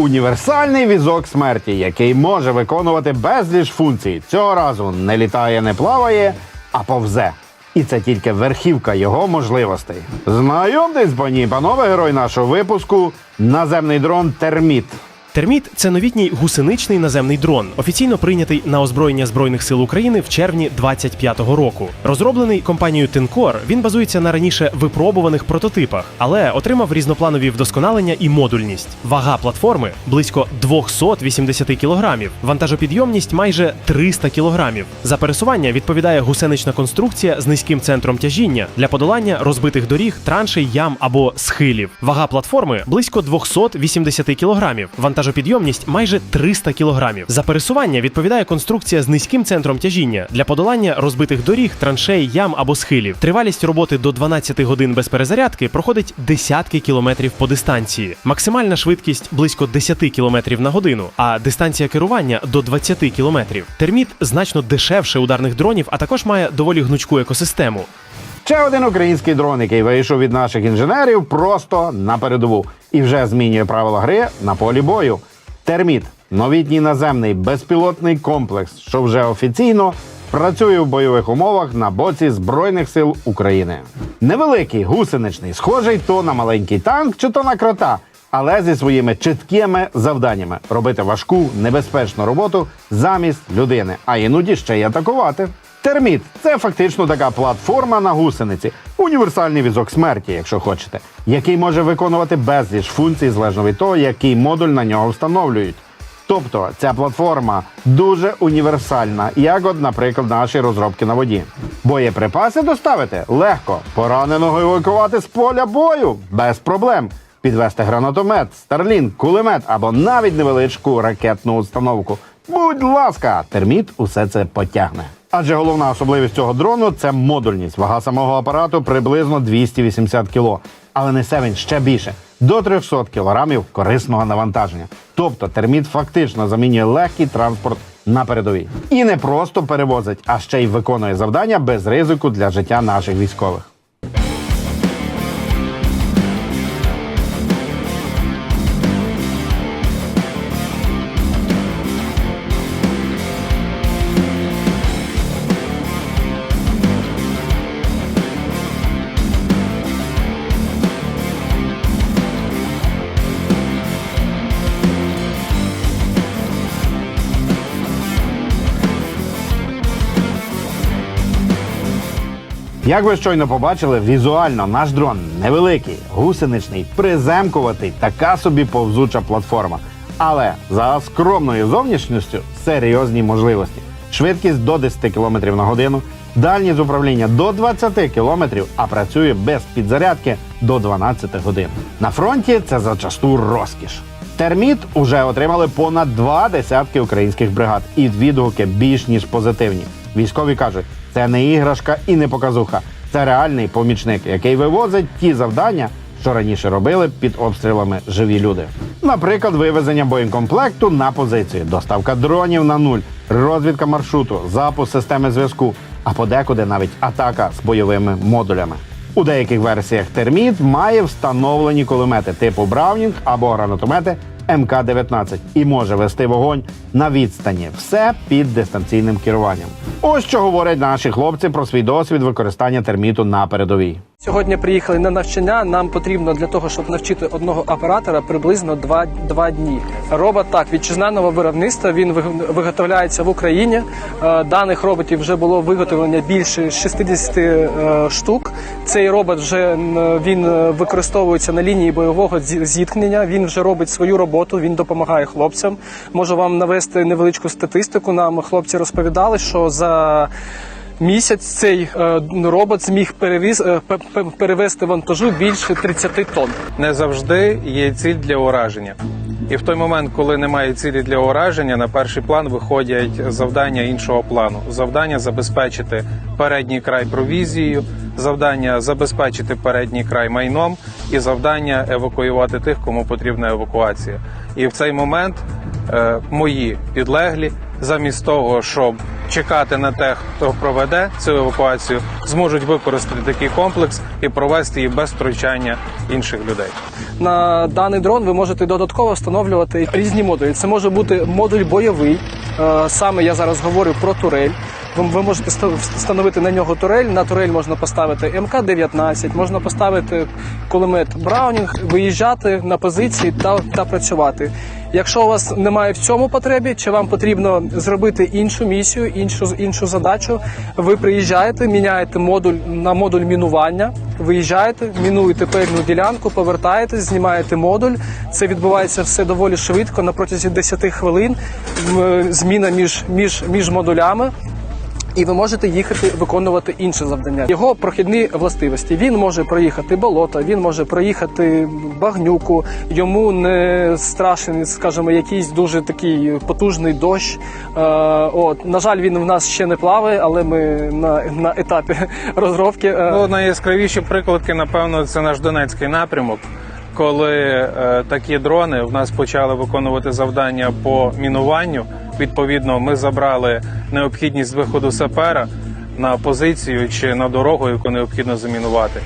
Універсальний візок смерті, який може виконувати безліч функцій. Цього разу не літає, не плаває, а повзе. І це тільки верхівка його можливостей. Знайомтесь, пані і панове, герой нашого випуску наземний дрон Терміт. Терміт це новітній гусеничний наземний дрон, офіційно прийнятий на озброєння збройних сил України в червні 25-го року. Розроблений компанією Тинкор, він базується на раніше випробуваних прототипах, але отримав різнопланові вдосконалення і модульність. Вага платформи близько 280 кілограмів, вантажопідйомність майже 300 кілограмів. За пересування відповідає гусенична конструкція з низьким центром тяжіння для подолання розбитих доріг, траншей, ям або схилів. Вага платформи близько 280 кілограмів. Вантажопідйомність майже 300 кілограмів. За пересування відповідає конструкція з низьким центром тяжіння для подолання розбитих доріг, траншей, ям або схилів. Тривалість роботи до 12 годин без перезарядки проходить десятки кілометрів по дистанції. Максимальна швидкість близько 10 кілометрів на годину, а дистанція керування до 20 кілометрів. Терміт значно дешевше ударних дронів, а також має доволі гнучку екосистему. Ще один український дрон, який вийшов від наших інженерів просто на передову і вже змінює правила гри на полі бою. Терміт новітній наземний безпілотний комплекс, що вже офіційно працює в бойових умовах на боці Збройних сил України. Невеликий гусеничний, схожий то на маленький танк, чи то на крота. Але зі своїми чіткими завданнями робити важку небезпечну роботу замість людини, а іноді ще й атакувати. Терміт це фактично така платформа на гусениці, універсальний візок смерті, якщо хочете, який може виконувати безліч функцій залежно від того, який модуль на нього встановлюють. Тобто ця платформа дуже універсальна, як от, наприклад, наші розробки на воді. Боєприпаси доставити легко, пораненого евакувати з поля бою без проблем. Підвести гранатомет, старлін, кулемет або навіть невеличку ракетну установку. Будь ласка, терміт усе це потягне. Адже головна особливість цього дрону це модульність. Вага самого апарату приблизно 280 кг. Але несе він ще більше до 300 кг корисного навантаження. Тобто терміт фактично замінює легкий транспорт на передовій. І не просто перевозить, а ще й виконує завдання без ризику для життя наших військових. Як ви щойно побачили, візуально наш дрон невеликий, гусеничний, приземкуватий, така собі повзуча платформа. Але за скромною зовнішністю серйозні можливості. Швидкість до 10 км на годину, дальність управління до 20 км, а працює без підзарядки до 12 годин. На фронті це зачасту розкіш. Терміт уже отримали понад два десятки українських бригад, і відгуки більш ніж позитивні. Військові кажуть, це не іграшка і не показуха. Це реальний помічник, який вивозить ті завдання, що раніше робили під обстрілами живі люди. Наприклад, вивезення боєкомплекту на позицію, доставка дронів на нуль, розвідка маршруту, запуск системи зв'язку, а подекуди навіть атака з бойовими модулями. У деяких версіях терміт має встановлені кулемети типу Браунінг або гранатомети МК-19 і може вести вогонь на відстані. Все під дистанційним керуванням. Ось що говорять наші хлопці про свій досвід використання терміту на передовій. Сьогодні приїхали на навчання. Нам потрібно для того, щоб навчити одного оператора приблизно два, два дні. Робот так вітчизняного виробництва. Він виготовляється в Україні. Е, Даних роботів вже було виготовлення більше 60 е, штук. Цей робот вже він е, використовується на лінії бойового зіткнення. Він вже робить свою роботу. Він допомагає хлопцям. Можу вам навести невеличку статистику. Нам хлопці розповідали, що за Місяць цей е, робот зміг перевіз, е, пе- пе- перевезти вантажу більше 30 тонн. не завжди є ціль для ураження. І в той момент, коли немає цілі для ураження, на перший план виходять завдання іншого плану: завдання забезпечити передній край провізією, завдання забезпечити передній край майном, і завдання евакуювати тих, кому потрібна евакуація. І в цей момент е, мої підлеглі, замість того, щоб чекати на те, хто проведе цю евакуацію, зможуть використати такий комплекс і провести її без втручання інших людей. На даний дрон ви можете додатково встановлювати різні модулі. Це може бути модуль бойовий. Е, Саме я зараз говорю про турель. Ви, можете ста- встановити на нього турель. На турель можна поставити МК-19, можна поставити кулемет Браунінг, виїжджати на позиції та, та працювати. Якщо у вас немає в цьому потребі, чи вам потрібно зробити іншу місію, іншу іншу задачу, ви приїжджаєте, міняєте модуль на модуль мінування, виїжджаєте, мінуєте певну ділянку, повертаєтесь, знімаєте модуль. Це відбувається все доволі швидко на протязі 10 хвилин. Зміна між, між, між модулями. І ви можете їхати виконувати інше завдання. Його прохідні властивості. Він може проїхати болото, він може проїхати багнюку. Йому не страшен, скажімо, якийсь дуже такий потужний дощ. Е, от на жаль, він в нас ще не плаває, але ми на, на етапі розробки. е, Ну, найяскравіші прикладки, напевно, це наш Донецький напрямок. Коли е, такі дрони в нас почали виконувати завдання по мінуванню, відповідно, ми забрали необхідність виходу сапера на позицію чи на дорогу, яку необхідно замінувати.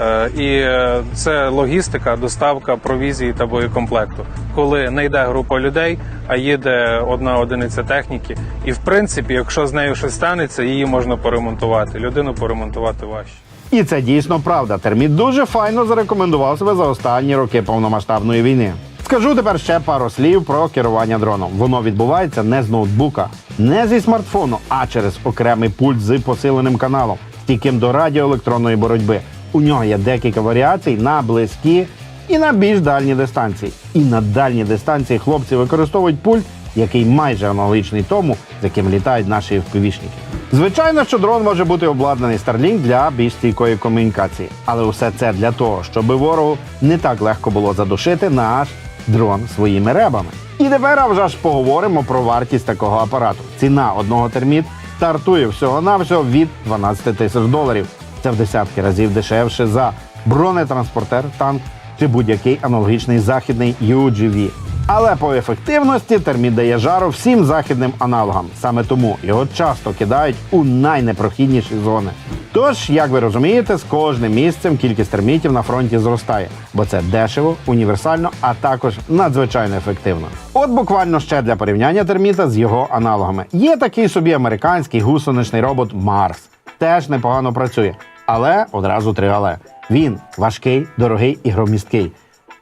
Е, І е, це логістика, доставка провізії та боєкомплекту. Коли не йде група людей, а їде одна одиниця техніки. І в принципі, якщо з нею щось станеться, її можна поремонтувати. Людину поремонтувати важче. І це дійсно правда. Терміт дуже файно зарекомендував себе за останні роки повномасштабної війни. Скажу тепер ще пару слів про керування дроном. Воно відбувається не з ноутбука, не зі смартфону, а через окремий пульт з посиленим каналом, стійким до радіоелектронної боротьби. У нього є декілька варіацій на близькі і на більш дальні дистанції. І на дальні дистанції хлопці використовують пульт, який майже аналогічний тому, з яким літають наші впівішники. Звичайно, що дрон може бути обладнаний Starlink для більш стійкої комунікації, але усе це для того, щоб ворогу не так легко було задушити наш дрон своїми ребами. І тепер а вже ж поговоримо про вартість такого апарату. Ціна одного терміт стартує всього-навсього від 12 тисяч доларів. Це в десятки разів дешевше за бронетранспортер, танк чи будь-який аналогічний західний UGV. Але по ефективності терміт дає жару всім західним аналогам. Саме тому його часто кидають у найнепрохідніші зони. Тож, як ви розумієте, з кожним місцем кількість термітів на фронті зростає, бо це дешево, універсально, а також надзвичайно ефективно. От буквально ще для порівняння терміта з його аналогами. Є такий собі американський гусеничний робот Марс. Теж непогано працює, але одразу три але. Він важкий, дорогий і громісткий.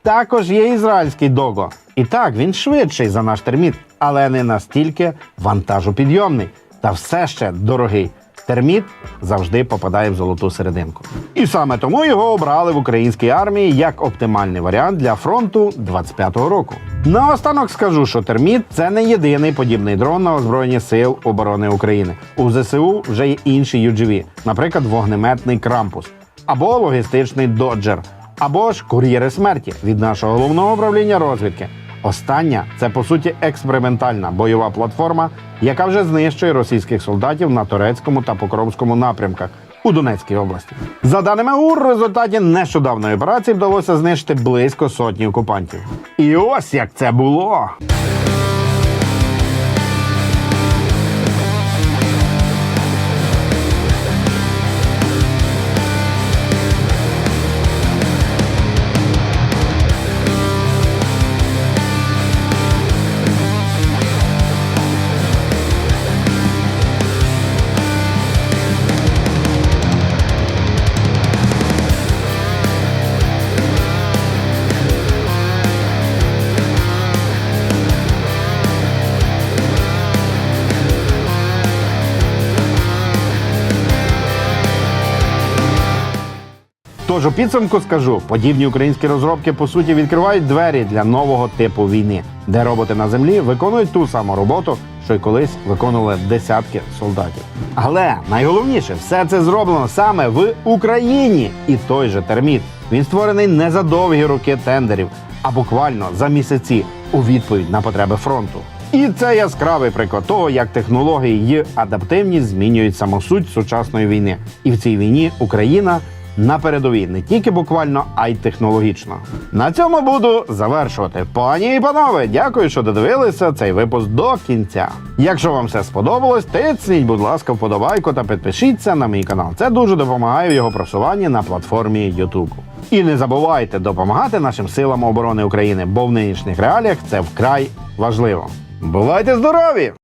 Також є ізраїльський дого. І так, він швидший за наш терміт, але не настільки вантажопідйомний та все ще дорогий. Терміт завжди попадає в золоту серединку. І саме тому його обрали в українській армії як оптимальний варіант для фронту 25-го року. Наостанок скажу, що терміт це не єдиний подібний дрон на озброєнні сил оборони України. У ЗСУ вже є інші UGV, наприклад, вогнеметний Крампус або логістичний доджер, або ж кур'єри смерті від нашого головного управління розвідки. Остання це по суті експериментальна бойова платформа, яка вже знищує російських солдатів на турецькому та покровському напрямках у Донецькій області. За даними ГУР, в результаті нещодавної операції вдалося знищити близько сотні окупантів. І ось як це було. Тож у підсумку скажу, подібні українські розробки по суті відкривають двері для нового типу війни, де роботи на землі виконують ту саму роботу, що й колись виконували десятки солдатів. Але найголовніше, все це зроблено саме в Україні. І той же терміт він створений не за довгі роки тендерів, а буквально за місяці у відповідь на потреби фронту. І це яскравий приклад того, як технології й адаптивність змінюють саму суть сучасної війни. І в цій війні Україна на передовій не тільки буквально, а й технологічно. На цьому буду завершувати. Пані і панове, дякую, що додивилися цей випуск до кінця. Якщо вам все сподобалось, тисніть, будь ласка, вподобайку та підпишіться на мій канал. Це дуже допомагає в його просуванні на платформі YouTube. І не забувайте допомагати нашим силам оборони України, бо в нинішніх реаліях це вкрай важливо. Бувайте здорові!